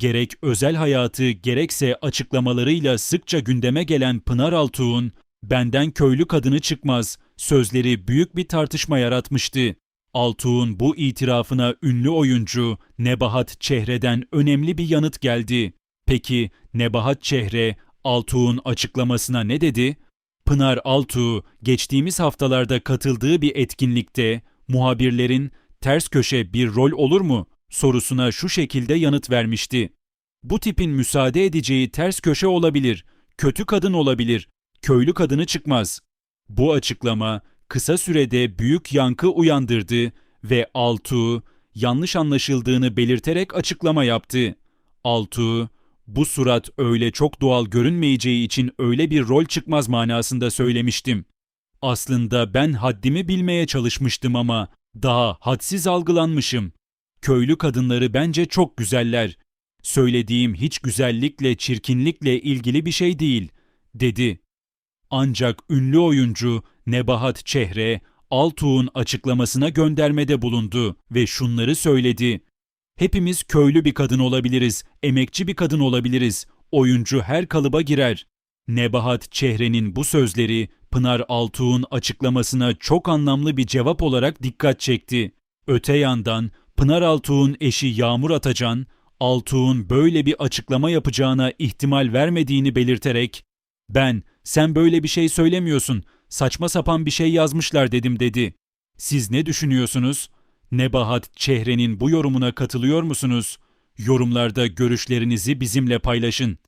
Gerek özel hayatı gerekse açıklamalarıyla sıkça gündeme gelen Pınar Altuğ'un benden köylü kadını çıkmaz sözleri büyük bir tartışma yaratmıştı. Altuğ'un bu itirafına ünlü oyuncu Nebahat Çehre'den önemli bir yanıt geldi. Peki Nebahat Çehre Altuğ'un açıklamasına ne dedi? Pınar Altuğ geçtiğimiz haftalarda katıldığı bir etkinlikte muhabirlerin ters köşe bir rol olur mu sorusuna şu şekilde yanıt vermişti. Bu tipin müsaade edeceği ters köşe olabilir, kötü kadın olabilir, köylü kadını çıkmaz. Bu açıklama kısa sürede büyük yankı uyandırdı ve Altuğ yanlış anlaşıldığını belirterek açıklama yaptı. Altuğ, bu surat öyle çok doğal görünmeyeceği için öyle bir rol çıkmaz manasında söylemiştim. Aslında ben haddimi bilmeye çalışmıştım ama daha hadsiz algılanmışım. Köylü kadınları bence çok güzeller. Söylediğim hiç güzellikle, çirkinlikle ilgili bir şey değil, dedi. Ancak ünlü oyuncu Nebahat Çehre, Altuğ'un açıklamasına göndermede bulundu ve şunları söyledi. Hepimiz köylü bir kadın olabiliriz, emekçi bir kadın olabiliriz. Oyuncu her kalıba girer. Nebahat Çehre'nin bu sözleri Pınar Altuğ'un açıklamasına çok anlamlı bir cevap olarak dikkat çekti. Öte yandan Pınar Altuğ'un eşi Yağmur Atacan, Altuğ'un böyle bir açıklama yapacağına ihtimal vermediğini belirterek "Ben, sen böyle bir şey söylemiyorsun, saçma sapan bir şey yazmışlar dedim." dedi. Siz ne düşünüyorsunuz? Nebahat Çehre'nin bu yorumuna katılıyor musunuz? Yorumlarda görüşlerinizi bizimle paylaşın.